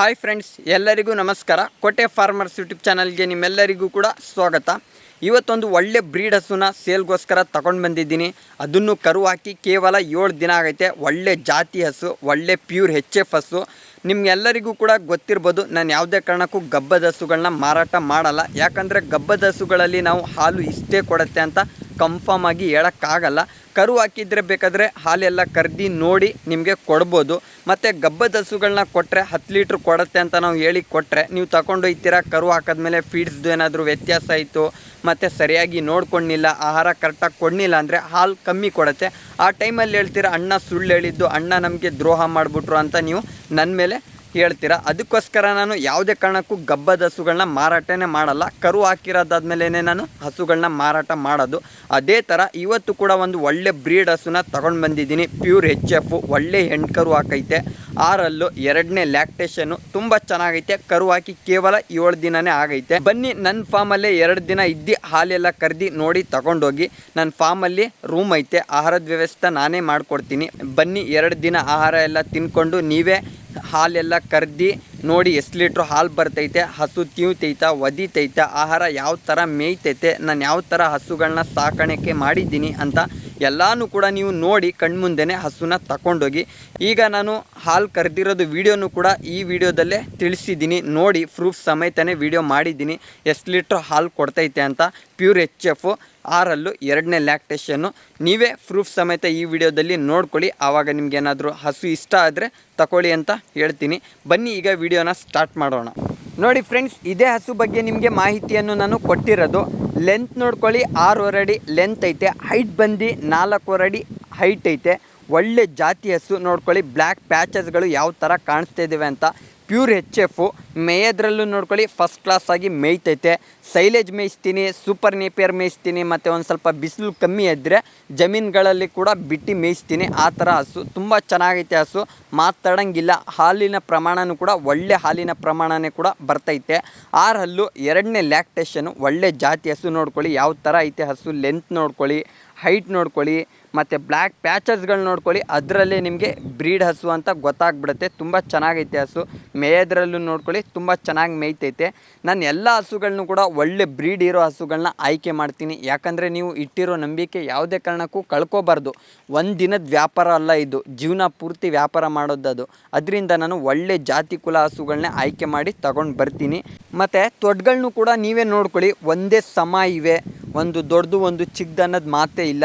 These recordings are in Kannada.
ಹಾಯ್ ಫ್ರೆಂಡ್ಸ್, ಎಲ್ಲರಿಗೂ ನಮಸ್ಕಾರ. ಕೋಟೆ ಫಾರ್ಮರ್ಸ್ ಯೂಟ್ಯೂಬ್ ಚಾನಲ್ಗೆ ನಿಮ್ಮೆಲ್ಲರಿಗೂ ಕೂಡ ಸ್ವಾಗತ. ಇವತ್ತೊಂದು ಒಳ್ಳೆ ಬ್ರೀಡ್ ಹಸುನ ಸೇಲ್ಗೋಸ್ಕರ ತಗೊಂಡು ಬಂದಿದ್ದೀನಿ. ಅದನ್ನು ಕರು ಹಾಕಿ ಕೇವಲ ಏಳು ದಿನ ಆಗೈತೆ. ಒಳ್ಳೆ ಜಾತಿ ಹಸು, ಒಳ್ಳೆ ಪ್ಯೂರ್ ಹೆಚ್ ಎಫ್ ಹಸು. ನಿಮ್ಗೆಲ್ಲರಿಗೂ ಕೂಡ ಗೊತ್ತಿರ್ಬೋದು, ನಾನು ಯಾವುದೇ ಕಾರಣಕ್ಕೂ ಗಬ್ಬದ ಹಸುಗಳನ್ನ ಮಾರಾಟ ಮಾಡಲ್ಲ. ಯಾಕಂದರೆ ಗಬ್ಬದ ಹಸುಗಳಲ್ಲಿ ನಾವು ಹಾಲು ಇಷ್ಟೇ ಕೊಡುತ್ತೆ ಅಂತ ಕನ್ಫರ್ಮ್ ಆಗಿ ಹೇಳೋಕ್ಕಾಗಲ್ಲ. ಕರು ಹಾಕಿದ್ರೆ ಬೇಕಾದರೆ ಹಾಲೆಲ್ಲ ಕರ್ದು ನೋಡಿ ನಿಮಗೆ ಕೊಡ್ಬೋದು. ಮತ್ತು ಗಬ್ಬದ ಹಸುಗಳನ್ನ ಕೊಟ್ಟರೆ ಹತ್ತು ಲೀಟ್ರ್ ಕೊಡುತ್ತೆ ಅಂತ ನಾವು ಹೇಳಿ ಕೊಟ್ಟರೆ ನೀವು ತಗೊಂಡೊಯ್ತೀರಾ ಕರು ಹಾಕಿದ್ಮೇಲೆ ಫೀಡ್ಸ್ದು ಏನಾದರೂ ವ್ಯತ್ಯಾಸ ಆಯಿತು, ಮತ್ತು ಸರಿಯಾಗಿ ನೋಡ್ಕೊಂಡಿಲ್ಲ, ಆಹಾರ ಕರೆಕ್ಟಾಗಿ ಕೊಡಲಿಲ್ಲ ಅಂದರೆ ಹಾಲು ಕಮ್ಮಿ ಕೊಡುತ್ತೆ. ಆ ಟೈಮಲ್ಲಿ ಹೇಳ್ತೀರಾ, ಅಣ್ಣ ಸುಳ್ಳು ಹೇಳಿದ್ದು, ಅಣ್ಣ ನಮಗೆ ದ್ರೋಹ ಮಾಡಿಬಿಟ್ರು ಅಂತ ನೀವು ನನ್ನ ಮೇಲೆ ಹೇಳ್ತೀರಾ? ಅದಕ್ಕೋಸ್ಕರ ನಾನು ಯಾವುದೇ ಕಾರಣಕ್ಕೂ ಗಬ್ಬದ ಹಸುಗಳನ್ನ ಮಾರಾಟನೇ ಮಾಡಲ್ಲ. ಕರು ಹಾಕಿರೋದಾದ್ಮೇಲೆ ನಾನು ಹಸುಗಳನ್ನ ಮಾರಾಟ ಮಾಡೋದು. ಅದೇ ಥರ ಇವತ್ತು ಕೂಡ ಒಂದು ಒಳ್ಳೆ ಬ್ರೀಡ್ ಹಸುನ ತಗೊಂಡು ಬಂದಿದ್ದೀನಿ. ಪ್ಯೂರ್ ಎಚ್ ಎಫ್ ಒಳ್ಳೆ ಕರು ಹಾಕೈತೆ. ಆರಲ್ಲು ಎರಡನೇ ಲ್ಯಾಕ್ಟೇಷನ್ನು ತುಂಬ ಚೆನ್ನಾಗೈತೆ. ಕರು ಹಾಕಿ ಕೇವಲ ಏಳು ದಿನನೇ ಆಗೈತೆ. ಬನ್ನಿ ನನ್ನ ಫಾರ್ಮಲ್ಲೇ ಎರಡು ದಿನ ಇದ್ದು, ಹಾಲೆಲ್ಲ ಕರೆದಿ ನೋಡಿ ತಗೊಂಡೋಗಿ. ನನ್ನ ಫಾರ್ಮಲ್ಲಿ ರೂಮ್ ಐತೆ. ಆಹಾರದ ವ್ಯವಸ್ಥೆ ನಾನೇ ಮಾಡಿಕೊಡ್ತೀನಿ. ಬನ್ನಿ, ಎರಡು ದಿನ ಆಹಾರ ಎಲ್ಲ ತಿನ್ಕೊಂಡು ನೀವೇ ಹಾಲೆಲ್ಲ ಕರ್ದು ನೋಡಿ ಎಷ್ಟು ಲೀಟ್ರ್ ಹಾಲು ಬರ್ತೈತೆ, ಹಸು ತೀವ್ತೈತಾ ಒದಿತೈತ ಆಹಾರ ಯಾವ ಥರ ಮೇಯ್ತೈತೆ, ನಾನು ಯಾವ ಥರ ಹಸುಗಳನ್ನ ಸಾಕಾಣಿಕೆ ಮಾಡಿದ್ದೀನಿ ಅಂತ ಎಲ್ಲನೂ ಕೂಡ ನೀವು ನೋಡಿ ಕಣ್ಮುಂದೆನೇ ಹಸುನ ತಗೊಂಡೋಗಿ ಈಗ ನಾನು ಹಾಲು ಕರೆದಿರೋದು ವಿಡಿಯೋನು ಕೂಡ ಈ ವಿಡಿಯೋದಲ್ಲೇ ತಿಳಿಸಿದ್ದೀನಿ. ನೋಡಿ ಪ್ರೂಫ್ ಸಮೇತನೇ ವಿಡಿಯೋ ಮಾಡಿದ್ದೀನಿ. ಎಷ್ಟು ಲೀಟ್ರ್ ಹಾಲು ಕೊಡ್ತೈತೆ ಅಂತ. Pure H F. ಆರಲ್ಲು ಎರಡನೇ ಲ್ಯಾಕ್ಟೇಷನ್ನು ನೀವೇ ಪ್ರೂಫ್ ಸಮೇತ ಈ ವಿಡಿಯೋದಲ್ಲಿ ನೋಡ್ಕೊಳ್ಳಿ. ಆವಾಗ ನಿಮ್ಗೇನಾದರೂ ಹಸು ಇಷ್ಟ ಆದರೆ ತಗೊಳ್ಳಿ ಅಂತ ಹೇಳ್ತೀನಿ. ಬನ್ನಿ ಈಗ ವಿಡಿಯೋನ ಸ್ಟಾರ್ಟ್ ಮಾಡೋಣ. ನೋಡಿ ಫ್ರೆಂಡ್ಸ್, ಇದೇ ಹಸು ಬಗ್ಗೆ ನಿಮಗೆ ಮಾಹಿತಿಯನ್ನು ನಾನು ಕೊಟ್ಟಿರೋದು. ಲೆಂತ್ ನೋಡ್ಕೊಳ್ಳಿ, ಆರೂವರೆ ಅಡಿ ಲೆಂತ್ ಐತೆ. ಹೈಟ್ ಬಂದು ನಾಲ್ಕೂವರೆ ಅಡಿ ಹೈಟ್ ಐತೆ. ಒಳ್ಳೆ ಜಾತಿ ಹಸು ನೋಡ್ಕೊಳ್ಳಿ. ಬ್ಲ್ಯಾಕ್ ಪ್ಯಾಚಸ್ಗಳು ಯಾವ ಥರ ಕಾಣಿಸ್ತಾ ಇದ್ದಾವೆ ಅಂತ ಪ್ಯೂರ್ ಎಚ್ ಎಫು ಮೇಯೋದ್ರಲ್ಲೂ ನೋಡ್ಕೊಳ್ಳಿ ಫಸ್ಟ್ ಕ್ಲಾಸಾಗಿ ಮೇಯ್ತೈತೆ. ಸೈಲೇಜ್ ಮೇಯಿಸ್ತೀನಿ ಸೂಪರ್ ನೇಪಿಯರ್ ಮೇಯಿಸ್ತೀನಿ, ಮತ್ತು ಒಂದು ಸ್ವಲ್ಪ ಬಿಸಿಲು ಕಮ್ಮಿ ಇದ್ದರೆ ಜಮೀನುಗಳಲ್ಲಿ ಕೂಡ ಬಿಟ್ಟು ಮೇಯಿಸ್ತೀನಿ. ಆ ಥರ ಹಸು, ತುಂಬ ಚೆನ್ನಾಗೈತೆ ಹಸು. ಮಾತಾಡೋಂಗಿಲ್ಲ, ಹಾಲಿನ ಪ್ರಮಾಣವೂ ಕೂಡ ಒಳ್ಳೆ ಹಾಲಿನ ಪ್ರಮಾಣನೇ ಕೂಡ ಬರ್ತೈತೆ. ಆರು ಹಲ್ಲು, ಎರಡನೇ ಲ್ಯಾಕ್ಟೇಷನು ಒಳ್ಳೆ ಜಾತಿ ಹಸು ನೋಡ್ಕೊಳ್ಳಿ, ಯಾವ ಥರ ಐತೆ ಹಸು ಲೆಂತ್ ನೋಡ್ಕೊಳ್ಳಿ ಹೈಟ್ ನೋಡ್ಕೊಳ್ಳಿ. ಮತ್ತು ಬ್ಲ್ಯಾಕ್ ಪ್ಯಾಚಸ್ಗಳು ನೋಡ್ಕೊಳ್ಳಿ. ಅದರಲ್ಲಿ ನಿಮಗೆ ಬ್ರೀಡ್ ಹಸು ಅಂತ ಗೊತ್ತಾಗ್ಬಿಡುತ್ತೆ. ತುಂಬ ಚೆನ್ನಾಗೈತೆ ಹಸು. ಮೇಯೋದ್ರಲ್ಲೂ ನೋಡ್ಕೊಳ್ಳಿ, ತುಂಬ ಚೆನ್ನಾಗಿ ಮೇಯ್ತೈತೆ. ನಾನು ಎಲ್ಲ ಹಸುಗಳನ್ನೂ ಕೂಡ ಒಳ್ಳೆ ಬ್ರೀಡ್ ಇರೋ ಹಸುಗಳನ್ನ ಆಯ್ಕೆ ಮಾಡ್ತೀನಿ. ಯಾಕಂದರೆ ನೀವು ಇಟ್ಟಿರೋ ನಂಬಿಕೆ ಯಾವುದೇ ಕಾರಣಕ್ಕೂ ಕಳ್ಕೊಬಾರ್ದು. ಒಂದು ದಿನದ ವ್ಯಾಪಾರ ಅಲ್ಲ ಇದು. ಜೀವನ ಪೂರ್ತಿ ವ್ಯಾಪಾರ ಮಾಡೋದದು. ಅದರಿಂದ ನಾನು ಒಳ್ಳೆ ಜಾತಿ ಕುಲ ಹಸುಗಳನ್ನೇ ಆಯ್ಕೆ ಮಾಡಿ ತಗೊಂಡು ಬರ್ತೀನಿ. ಮತ್ತು ತೊಡ್ಗಳನ್ನೂ ಕೂಡ ನೀವೇ ನೋಡ್ಕೊಳ್ಳಿ. ಒಂದೇ ಸಮ ಇವೆ. ಒಂದು ದೊಡ್ಡದು, ಒಂದು ಚಿಕ್ಕದು ಅನ್ನೋದು ಮಾತೇ ಇಲ್ಲ.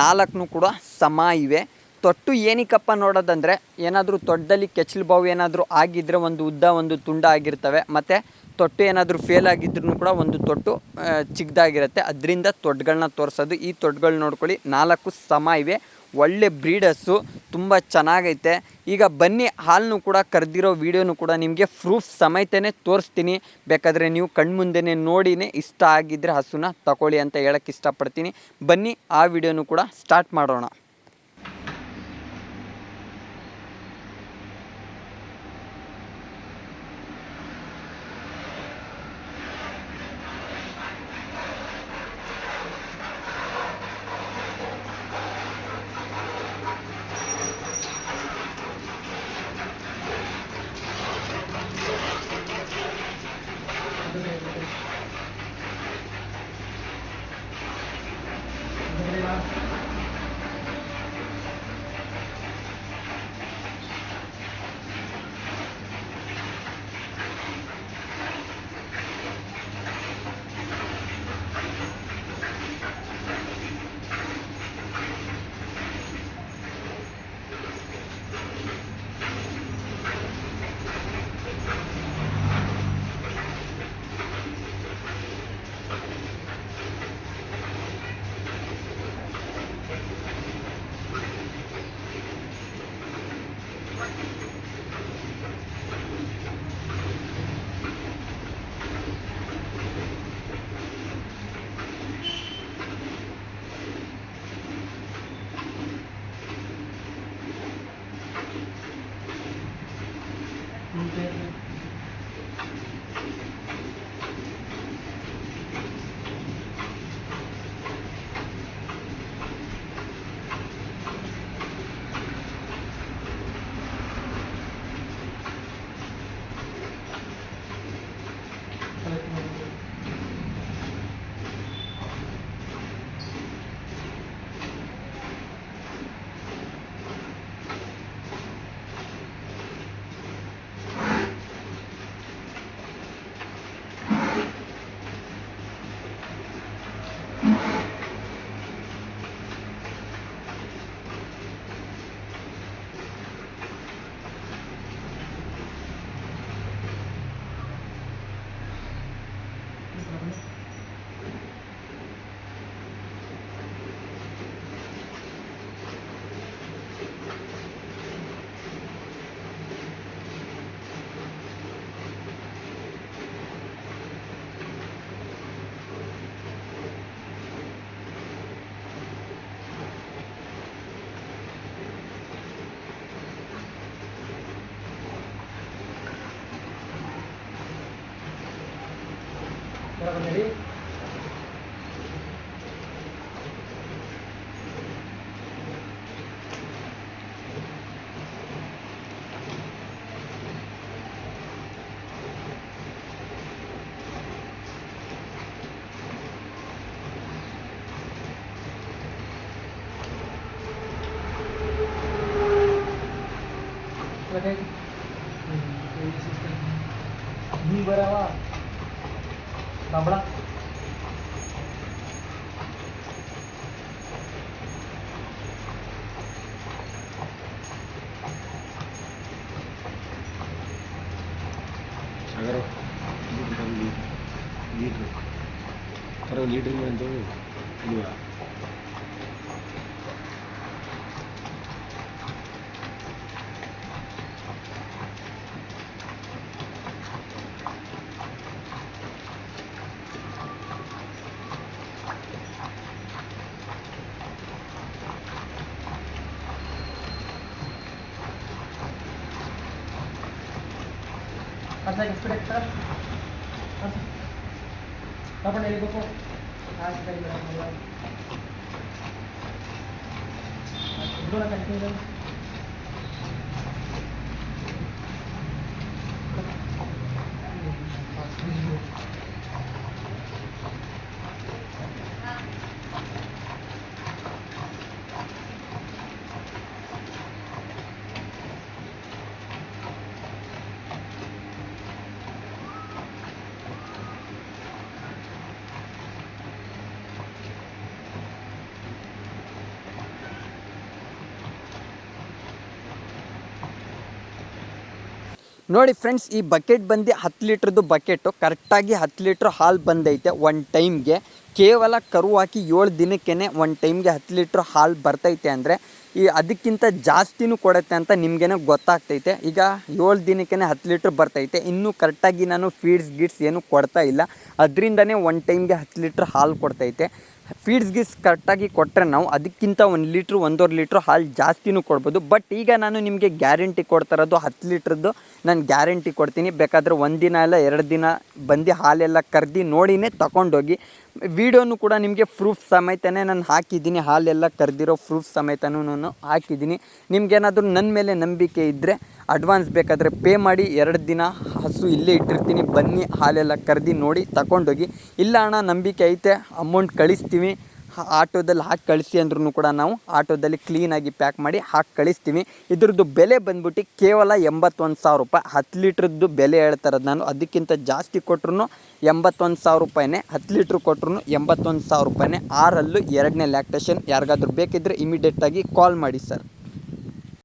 ನಾಲ್ಕನ್ನು ಕೂಡ ಸಮ ಇವೆ. ತೊಟ್ಟು ಏನಕ್ಕಪ್ಪ ನೋಡೋದಂದರೆ, ಏನಾದರೂ ತೊಡ್ಡಲ್ಲಿ ಕೆಚ್ಚಲು ಬಾವು ಏನಾದರೂ ಆಗಿದ್ದರೆ ಒಂದು ಉದ್ದ, ಒಂದು ತುಂಡ ಆಗಿರ್ತವೆ. ಮತ್ತು ತೊಟ್ಟು ಏನಾದರೂ ಫೇಲ್ ಆಗಿದ್ರೂ ಕೂಡ ಒಂದು ತೊಟ್ಟು ಚಿಕ್ಕದಾಗಿರುತ್ತೆ. ಅದರಿಂದ ತೊಡ್ಗಳನ್ನ ತೋರಿಸೋದು. ಈ ತೊಡ್ಗಳು ನೋಡ್ಕೊಳ್ಳಿ, ನಾಲ್ಕು ಸಮ ಇವೆ. ಒಳ್ಳೆ ಬ್ರೀಡಸ್ಸು ತುಂಬ ಚೆನ್ನಾಗೈತೆ. ಈಗ ಬನ್ನಿ ಹಾಲನ್ನು ಕೂಡ ಕರೆದಿರೋ ವೀಡಿಯೋನು ಕೂಡ ನಿಮಗೆ ಪ್ರೂಫ್ ಸಮೇತನೇ ತೋರಿಸ್ತೀನಿ. ಬೇಕಾದರೆ ನೀವು ಕಣ್ಮುಂದೆನೇ ನೋಡಿನೇ ಇಷ್ಟ ಆಗಿದ್ದರೆ ಹಸುನ ತಗೊಳ್ಳಿ ಅಂತ ಹೇಳಕ್ಕೆ ಇಷ್ಟಪಡ್ತೀನಿ. ಬನ್ನಿ, ಆ ವಿಡಿಯೋನು ಕೂಡ ಸ್ಟಾರ್ಟ್ ಮಾಡೋಣ. Ready? Thank you. nabrak agar ini bukan liter liter ಅರ್ಧ ಎಕ್ಸ್ಪೆಕ್ಟ್ ಸರ್ ತಗೊಂಡು ಹೇಳ್ಬೇಕು ಕಂಟಿನ್ಯೂ ನೋಡಿ ಫ್ರೆಂಡ್ಸ್ ಈ ಬಕೆಟ್ ಬಂದು ಹತ್ತು ಲೀಟ್ರದ್ದು ಬಕೆಟು ಕರೆಕ್ಟಾಗಿ ಹತ್ತು ಲೀಟ್ರ್ ಹಾಲು ಬಂದೈತೆ ಒನ್ ಟೈಮ್ಗೆ ಕೇವಲ ಕರು ಹಾಕಿ ಏಳು ದಿನಕ್ಕೇ ಒನ್ ಟೈಮ್ಗೆ ಹತ್ತು ಲೀಟ್ರ್ ಹಾಲು ಬರ್ತೈತೆ ಅಂದರೆ, ಈ ಅದಕ್ಕಿಂತ ಜಾಸ್ತಿನೂ ಕೊಡುತ್ತೆ ಅಂತ ನಿಮಗೇನೆ ಗೊತ್ತಾಗ್ತೈತೆ. ಈಗ ಏಳು ದಿನಕ್ಕೇ ಹತ್ತು ಲೀಟ್ರ್ ಬರ್ತೈತೆ. ಇನ್ನೂ ಕರೆಕ್ಟಾಗಿ ನಾನು ಫೀಡ್ಸ್ ಗಿಡ್ಸ್ ಏನು ಕೊಡ್ತಾ ಇಲ್ಲ. ಅದರಿಂದನೇ ಒನ್ ಟೈಮ್ಗೆ ಹತ್ತು ಲೀಟ್ರ್ ಹಾಲು ಕೊಡ್ತೈತೆ. ಫೀಡ್ಸ್ ಗೀಸ್ ಕರೆಕ್ಟಾಗಿ ಕೊಟ್ಟರೆ ನಾವು ಅದಕ್ಕಿಂತ ಒಂದು ಲೀಟ್ರ್ ಒಂದೂವರೆ ಲೀಟ್ರ್ ಹಾಲು ಜಾಸ್ತಿನೂ ಕೊಡ್ಬೋದು. ಬಟ್ ಈಗ ನಾನು ನಿಮಗೆ ಗ್ಯಾರಂಟಿ ಕೊಡ್ತಾ ಇರೋದು ಹತ್ತು ಲೀಟ್ರದ್ದು ನಾನು ಗ್ಯಾರಂಟಿ ಕೊಡ್ತೀನಿ. ಬೇಕಾದರೆ ಒಂದು ದಿನ ಇಲ್ಲ, ಎರಡು ದಿನ ಬಂದು ಹಾಲೆಲ್ಲ ಕರೆದು ನೋಡಿನೇ ತಗೊಂಡೋಗಿ. ವಿಡಿಯೋನು ಕೂಡ ನಿಮಗೆ ಪ್ರೂಫ್ ಸಮೇತನೇ ನಾನು ಹಾಕಿದ್ದೀನಿ. ಹಾಲೆಲ್ಲ ಕರೆದಿರೋ ಪ್ರೂಫ್ ಸಮೇತನೂ ನಾನು ಹಾಕಿದ್ದೀನಿ. ನಿಮಗೇನಾದರೂ ನನ್ನ ಮೇಲೆ ನಂಬಿಕೆ ಇದ್ದರೆ ಅಡ್ವಾನ್ಸ್ ಬೇಕಾದರೆ ಪೇ ಮಾಡಿ, ಎರಡು ದಿನ ಹಸು ಇಲ್ಲೇ ಇಟ್ಟಿರ್ತೀನಿ. ಬನ್ನಿ, ಹಾಲೆಲ್ಲ ಕರೆದಿ ನೋಡಿ ತಗೊಂಡೋಗಿ. ಇಲ್ಲ ಅಣ್ಣ, ನಂಬಿಕೆ ಐತೆ ಅಮೌಂಟ್ ಕಳಿಸ್ತೀವಿ ಆಟೋದಲ್ಲಿ ಹಾಕಿ ಕಳಿಸಿ ಅಂದ್ರೂ ಕೂಡ ನಾವು ಆಟೋದಲ್ಲಿ ಕ್ಲೀನಾಗಿ ಪ್ಯಾಕ್ ಮಾಡಿ ಹಾಕಿ ಕಳಿಸ್ತೀವಿ. ಇದ್ರದ್ದು ಬೆಲೆ ಬಂದ್ಬಿಟ್ಟು ಕೇವಲ ಎಂಬತ್ತೊಂದು ಸಾವಿರ ರೂಪಾಯಿ. ಹತ್ತು ಲೀಟ್ರದ್ದು ಬೆಲೆ ಹೇಳ್ತಾರದು ನಾನು. ಅದಕ್ಕಿಂತ ಜಾಸ್ತಿ ಕೊಟ್ರು ಎಂಬತ್ತೊಂದು ಸಾವಿರ ರೂಪಾಯಿನೇ. ಹತ್ತು ಲೀಟ್ರ್ ಕೊಟ್ರು ಎಂಬತ್ತೊಂದು ಸಾವಿರ ರೂಪಾಯಿನೇ. ಆರಲ್ಲೂ ಎರಡನೇ ಲ್ಯಾಕ್ಟೇಷನ್ ಯಾರಿಗಾದ್ರೂ ಬೇಕಿದ್ದರೆ ಇಮಿಡಿಯೇಟಾಗಿ ಕಾಲ್ ಮಾಡಿ ಸರ್.